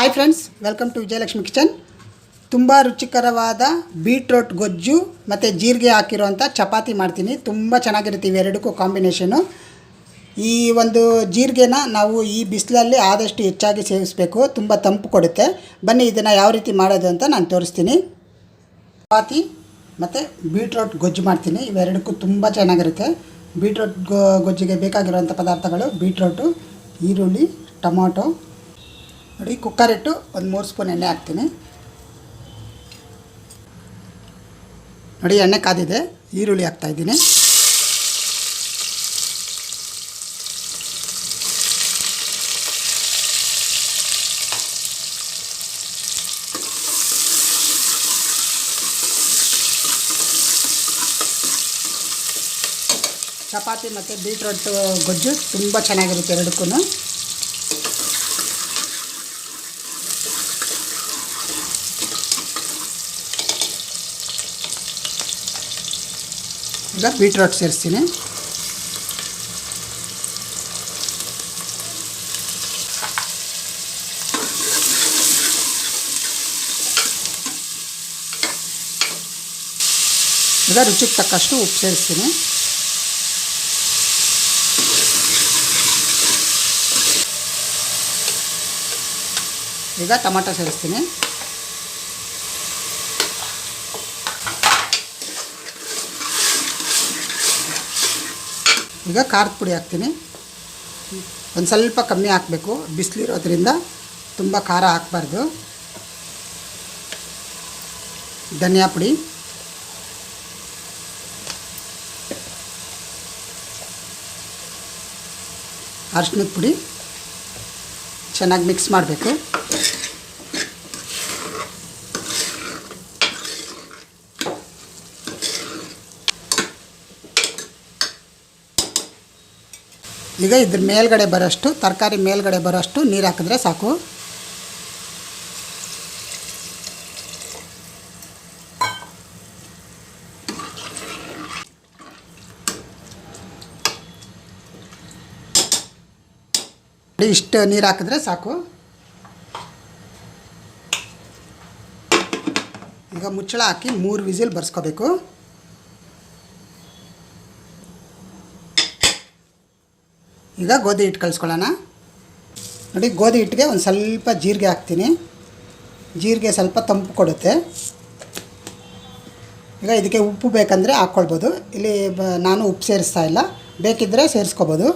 Hi friends welcome to Vijayalakshmi kitchen ತುಂಬ ರುಚಿಕರವಾದ beetroot ಗೊಜ್ಜು ಮತ್ತು ಜೀರಿಗೆ ಹಾಕಿರುವಂಥ ಚಪಾತಿ ಮಾಡ್ತೀನಿ. ತುಂಬ ಚೆನ್ನಾಗಿರುತ್ತೆ ಇವೆರಡಕ್ಕೂ ಕಾಂಬಿನೇಷನು ಈ ಒಂದು ಜೀರಿಗೆನ ನಾವು ಈ ಬಿಸಿಲಲ್ಲಿ ಆದಷ್ಟು ಹೆಚ್ಚಾಗಿ ಸೇವಿಸಬೇಕು. ತುಂಬ ತಂಪು ಕೊಡುತ್ತೆ. ಬನ್ನಿ ಇದನ್ನು ಯಾವ ರೀತಿ ಮಾಡೋದು ಅಂತ ನಾನು ತೋರಿಸ್ತೀನಿ. ಚಪಾತಿ ಮತ್ತು ಬೀಟ್ರೋಟ್ ಗೊಜ್ಜು ಮಾಡ್ತೀನಿ. ಇವೆರಡಕ್ಕೂ ತುಂಬ ಚೆನ್ನಾಗಿರುತ್ತೆ. ಬೀಟ್ರೋಟ್ ಗೊಜ್ಜಿಗೆ ಬೇಕಾಗಿರುವಂಥ ಪದಾರ್ಥಗಳು ಬೀಟ್ರೋಟು ಈರುಳ್ಳಿ, ಟೊಮೊಟೊ ನೋಡಿ, ಕುಕ್ಕರ್ ಇಟ್ಟು ಒಂದು ಮೂರು ಸ್ಪೂನ್ ಎಣ್ಣೆ ಹಾಕ್ತೀನಿ. ನೋಡಿ, ಎಣ್ಣೆ ಕಾದಿದೆ, ಈರುಳ್ಳಿ ಹಾಕ್ತಾಯಿದ್ದೀನಿ ಚಪಾತಿ ಮತ್ತು ಬೀಟ್ರೋಟ್ ಗೊಜ್ಜು ತುಂಬ ಚೆನ್ನಾಗಿರುತ್ತೆ ಎರಡಕ್ಕೂ ಈಗ ಬೀಟ್ರೋಟ್ ಸೇರಿಸ್ತೀನಿ. ಈಗ ರುಚಿಗೆ ತಕ್ಕಷ್ಟು ಉಪ್ಪು ಸೇರಿಸ್ತೀನಿ. ಈಗ ಟೊಮಾಟೊ ಸೇರಿಸ್ತೀನಿ. ಈಗ ಖಾರದ ಪುಡಿ ಹಾಕ್ತೀನಿ. ಒಂದು ಸ್ವಲ್ಪ ಕಮ್ಮಿ ಹಾಕಬೇಕು. ಬಿಸಿಲಿರೋದ್ರಿಂದ ತುಂಬ ಖಾರ ಹಾಕಬಾರ್ದು. ಧನಿಯಾ ಪುಡಿ. ಅರ್ಶಿನದ ಪುಡಿ. ಚೆನ್ನಾಗಿ ಮಿಕ್ಸ್ ಮಾಡಬೇಕು. ಈಗ ಇದ್ರ ಮೇಲ್ಗಡೆ ಬರೋಷ್ಟು ತರಕಾರಿ ಮೇಲ್ಗಡೆ ಬರೋಷ್ಟು ನೀರು ಹಾಕಿದ್ರೆ ಸಾಕು ನೋಡಿ, ಇಷ್ಟು ನೀರು ಹಾಕಿದ್ರೆ ಸಾಕು ಈಗ ಮುಚ್ಚಳ ಹಾಕಿ ಮೂರು ವಿಸಿಲ್ ಬರ್ಸ್ಕೋಬೇಕು ಈಗ ಗೋಧಿ ಹಿಟ್ಟು ಕಳಿಸ್ಕೊಳ್ಳೋಣ ನೋಡಿ, ಗೋಧಿ ಹಿಟ್ಟಿಗೆ ಒಂದು ಸ್ವಲ್ಪ ಜೀರಿಗೆ ಹಾಕ್ತೀನಿ. ಜೀರಿಗೆ ಸ್ವಲ್ಪ ತಂಪು ಕೊಡುತ್ತೆ. ಈಗ ಇದಕ್ಕೆ ಉಪ್ಪು ಬೇಕಂದರೆ ಹಾಕ್ಕೊಳ್ಬೋದು. ಇಲ್ಲಿ ನಾನು ಉಪ್ಪು ಸೇರಿಸ್ತಾ ಇಲ್ಲ. ಬೇಕಿದ್ದರೆ ಸೇರಿಸ್ಕೋಬೋದು.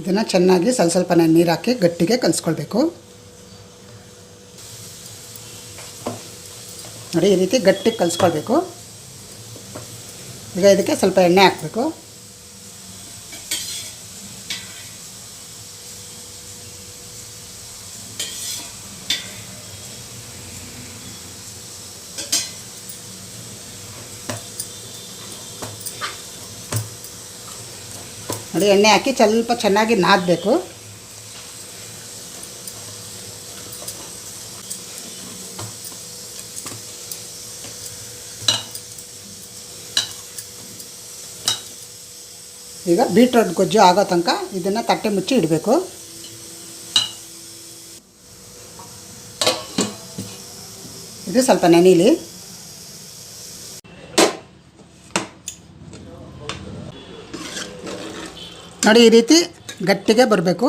ಇದನ್ನು ಚೆನ್ನಾಗಿ ಸ್ವಲ್ಪ ಸ್ವಲ್ಪನೇ ನೀರು ಹಾಕಿ ಗಟ್ಟಿಗೆ ಕಲಿಸ್ಕೊಳ್ಬೇಕು. ನೋಡಿ, ಈ ರೀತಿ ಗಟ್ಟಿಗೆ ಕಲಿಸ್ಕೊಳ್ಬೇಕು. ಈಗ ಇದಕ್ಕೆ ಸ್ವಲ್ಪ ಎಣ್ಣೆ ಹಾಕಬೇಕು. ನೋಡಿ, ಎಣ್ಣೆ ಹಾಕಿ ಸ್ವಲ್ಪ ಚೆನ್ನಾಗಿ ನಾದಬೇಕು. ಈಗ ಬೀಟ್ರೋಟ್ ಗೊಜ್ಜು ಆಗೋ ತನಕ ಇದನ್ನು ತಟ್ಟೆ ಮುಚ್ಚಿ ಇಡಬೇಕು. ಇದು ಸ್ವಲ್ಪ ನೆನೀಲಿ. ನೋಡಿ ಈ ರೀತಿ ಗಟ್ಟಿಗೆ ಬರಬೇಕು.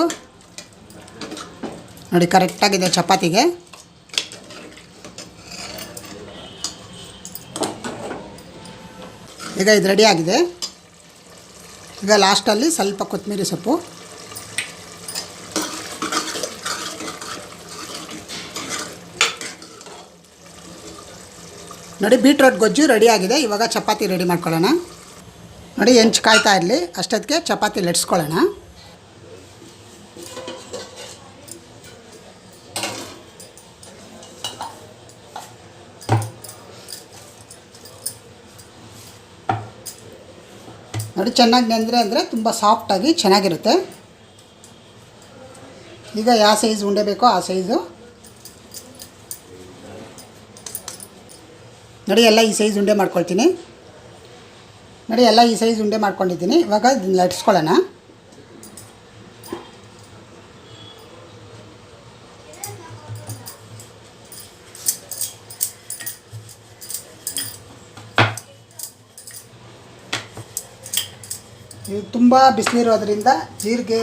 ನೋಡಿ ಕರೆಕ್ಟಾಗಿದೆ ಚಪಾತಿಗೆ. ಈಗ ಇದು ರೆಡಿ ಆಗಿದೆ. ಈಗ ಲಾಸ್ಟಲ್ಲಿ ಸ್ವಲ್ಪ ಕೊತ್ತಂಬರಿ ಸೊಪ್ಪು. ನೋಡಿ ಬೀಟ್ರೋಟ್ ಗೊಜ್ಜು ರೆಡಿಯಾಗಿದೆ ಇವಾಗ ಚಪಾತಿ ರೆಡಿ ಮಾಡ್ಕೊಳ್ಳೋಣ. ನೋಡಿ ಹೆಂಚು ಕಾಯ್ತಾ ಇರಲಿ. ಅಷ್ಟೊತ್ತಿಗೆ ಚಪಾತಿ ಲಟ್ಸ್ಕೊಳ್ಳೋಣ. ನೋಡಿ, ಚೆನ್ನಾಗಿ ನೆಂದರೆ ಅಂದರೆ ತುಂಬ ಸಾಫ್ಟಾಗಿ ಚೆನ್ನಾಗಿರುತ್ತೆ. ಈಗ ಯಾವ ಸೈಜ್ ಉಂಡೆ ಬೇಕೋ ಆ ಸೈಜು ನೋಡಿ, ಎಲ್ಲ ಈ ಸೈಜ್ ಉಂಡೆ ಮಾಡ್ಕೊಳ್ತೀನಿ. ನೋಡಿ, ಎಲ್ಲ ಈ ಸೈಜ್ ಉಂಡೆ ಮಾಡ್ಕೊಂಡಿದ್ದೀನಿ. ಇವಾಗ ಲಟ್ಸ್ಕೊಳ್ಳೋಣ. ಇದು ತುಂಬ ಬಿಸಿಲಿರೋದ್ರಿಂದ ಜೀರಿಗೆ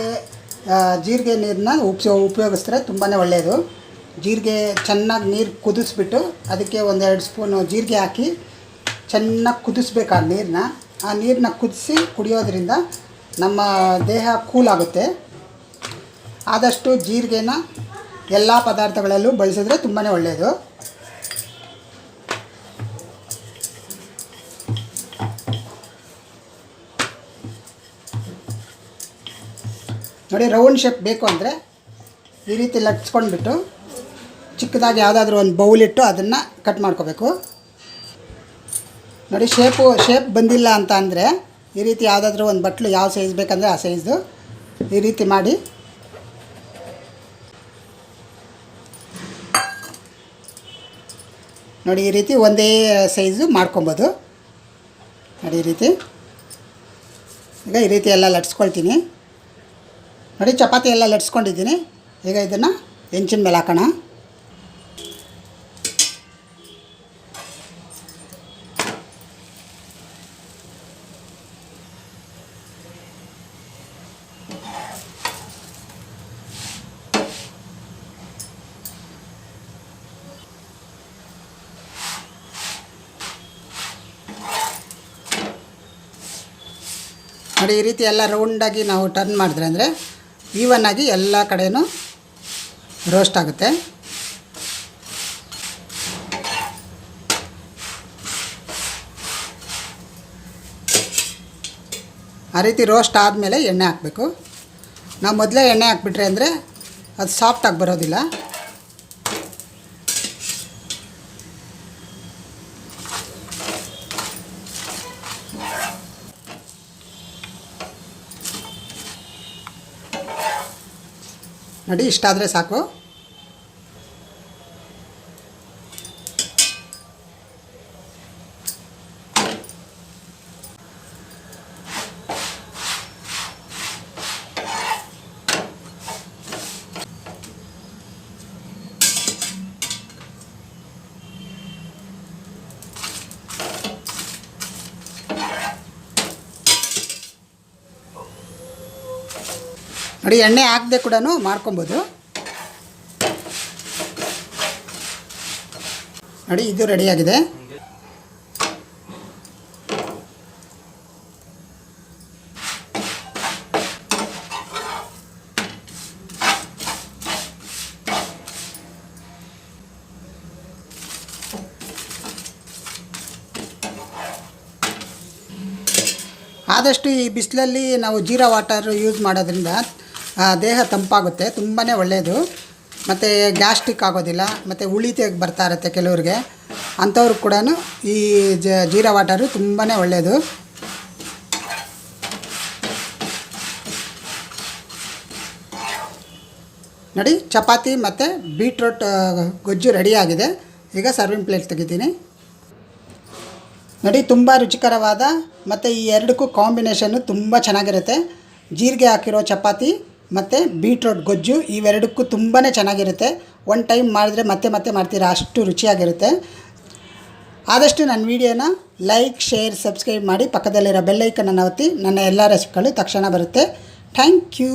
ಜೀರಿಗೆ ನೀರನ್ನ ಉಪ್ಸೋ ಉಪಯೋಗಿಸಿದ್ರೆ ತುಂಬಾ ಒಳ್ಳೆಯದು ಜೀರಿಗೆ ಚೆನ್ನಾಗಿ ನೀರು ಕುದಿಸ್ಬಿಟ್ಟು ಅದಕ್ಕೆ ಒಂದೆರಡು ಸ್ಪೂನು ಜೀರಿಗೆ ಹಾಕಿ ಚೆನ್ನಾಗಿ ಕುದಿಸ್ಬೇಕು ಆ ನೀರನ್ನ ಆ ನೀರನ್ನ ಕುದಿಸಿ ಕುಡಿಯೋದ್ರಿಂದ ನಮ್ಮ ದೇಹ ಕೂಲ್ ಆಗುತ್ತೆ ಆದಷ್ಟು ಜೀರಿಗೆನ ಎಲ್ಲ ಪದಾರ್ಥಗಳಲ್ಲೂ ಬಳಸಿದ್ರೆ ತುಂಬಾ ಒಳ್ಳೆಯದು ನೋಡಿ ರೌಂಡ್ ಶೇಪ್ ಬೇಕು ಅಂದರೆ ಈ ರೀತಿ ಲಟ್ಸ್ಕೊಂಡ್ಬಿಟ್ಟು ಚಿಕ್ಕದಾಗಿ ಯಾವುದಾದ್ರೂ ಒಂದು ಬೌಲಿಟ್ಟು ಅದನ್ನು ಕಟ್ ಮಾಡ್ಕೋಬೇಕು. ನೋಡಿ ಶೇಪು ಶೇಪ್ ಬಂದಿಲ್ಲ ಅಂತ ಅಂದರೆ ಈ ರೀತಿ ಯಾವುದಾದ್ರೂ ಒಂದು ಬಟ್ಲು ಯಾವ ಸೈಜ್ ಬೇಕಂದರೆ ಆ ಸೈಜು ಈ ರೀತಿ ಮಾಡಿ. ನೋಡಿ, ಈ ರೀತಿ ಒಂದೇ ಸೈಜು ಮಾಡ್ಕೊಬೋದು. ನೋಡಿ, ಈ ರೀತಿ. ಈಗ ಈ ರೀತಿ ಎಲ್ಲ ಲಟ್ಸ್ಕೊಳ್ತೀನಿ. ನೋಡಿ, ಚಪಾತಿ ಎಲ್ಲ ಲಟ್ಸ್ಕೊಂಡಿದ್ದೀನಿ. ಈಗ ಇದನ್ನು ಹೆಂಚಿನ ಮೇಲೆ ಹಾಕೋಣ. ನೋಡಿ, ಈ ರೀತಿ ಎಲ್ಲ ರೌಂಡಾಗಿ ನಾವು ಟರ್ನ್ ಮಾಡಿದ್ರೆ ಅಂದರೆ ಈವನ್ ಆಗಿ ಎಲ್ಲ ಕಡೆಯೂ ರೋಸ್ಟ್ ಆಗುತ್ತೆ. ಆ ರೀತಿ ರೋಸ್ಟ್ ಆದಮೇಲೆ ಎಣ್ಣೆ ಹಾಕಬೇಕು. ನಾವು ಮೊದಲೇ ಎಣ್ಣೆ ಹಾಕ್ಬಿಟ್ರೆ ಅಂದರೆ ಅದು ಸಾಫ್ಟಾಗಿ ಬರೋದಿಲ್ಲ. ನೋಡಿ ಇಷ್ಟಾದರೆ ಸಾಕು. ನೋಡಿ, ಎಣ್ಣೆ ಹಾಕದೆ ಕೂಡ ಮಾಡ್ಕೊಬೋದು. ನೋಡಿ, ಇದು ರೆಡಿಯಾಗಿದೆ ಆದಷ್ಟು ಈ ಬಿಸಿಲಲ್ಲಿ ನಾವು ಜೀರಾ ವಾಟರ್ ಯೂಸ್ ಮಾಡೋದ್ರಿಂದ ದೇಹ ತಂಪಾಗುತ್ತೆ ತುಂಬಾ ಒಳ್ಳೆಯದು ಮತ್ತು ಗ್ಯಾಸ್ಟ್ರಿಕ್ ಆಗೋದಿಲ್ಲ, ಮತ್ತು ಉಳಿತೆ ಬರ್ತಾ ಇರುತ್ತೆ ಕೆಲವ್ರಿಗೆ. ಅಂಥವ್ರಿಗೆ ಕೂಡ ಈ ಜೀರಾ ವಾಟರು ತುಂಬಾ ಒಳ್ಳೆಯದು ನೋಡಿ, ಚಪಾತಿ ಮತ್ತು ಬೀಟ್ರೋಟ್ ಗೊಜ್ಜು ರೆಡಿಯಾಗಿದೆ ಈಗ ಸರ್ವಿಂಗ್ ಪ್ಲೇಟ್ ತೆಗಿತೀನಿ. ನೋಡಿ, ತುಂಬ ರುಚಿಕರವಾದ, ಮತ್ತು ಈ ಎರಡಕ್ಕೂ ಕಾಂಬಿನೇಷನ್ನು ತುಂಬ ಚೆನ್ನಾಗಿರುತ್ತೆ. ಜೀರಿಗೆ ಹಾಕಿರೋ ಚಪಾತಿ ಮತ್ತು ಬೀಟ್ರೋಟ್ ಗೊಜ್ಜು ಇವೆರಡಕ್ಕೂ ತುಂಬಾ ಚೆನ್ನಾಗಿರುತ್ತೆ. ಒನ್ ಟೈಮ್ ಮಾಡಿದ್ರೆ ಮತ್ತೆ ಮತ್ತೆ ಮಾಡ್ತೀರಾ, ಅಷ್ಟು ರುಚಿಯಾಗಿರುತ್ತೆ. ಆದಷ್ಟು ನನ್ನ ವೀಡಿಯೋನ ಲೈಕ್ ಶೇರ್ ಸಬ್ಸ್ಕ್ರೈಬ್ ಮಾಡಿ ಪಕ್ಕದಲ್ಲಿರೋ ಬೆಲ್ಲೈಕನ್ನು ಒತ್ತಿ, ನನ್ನ ಎಲ್ಲ ರೆಸಿಪಿಗಳು ತಕ್ಷಣ ಬರುತ್ತೆ. Thank you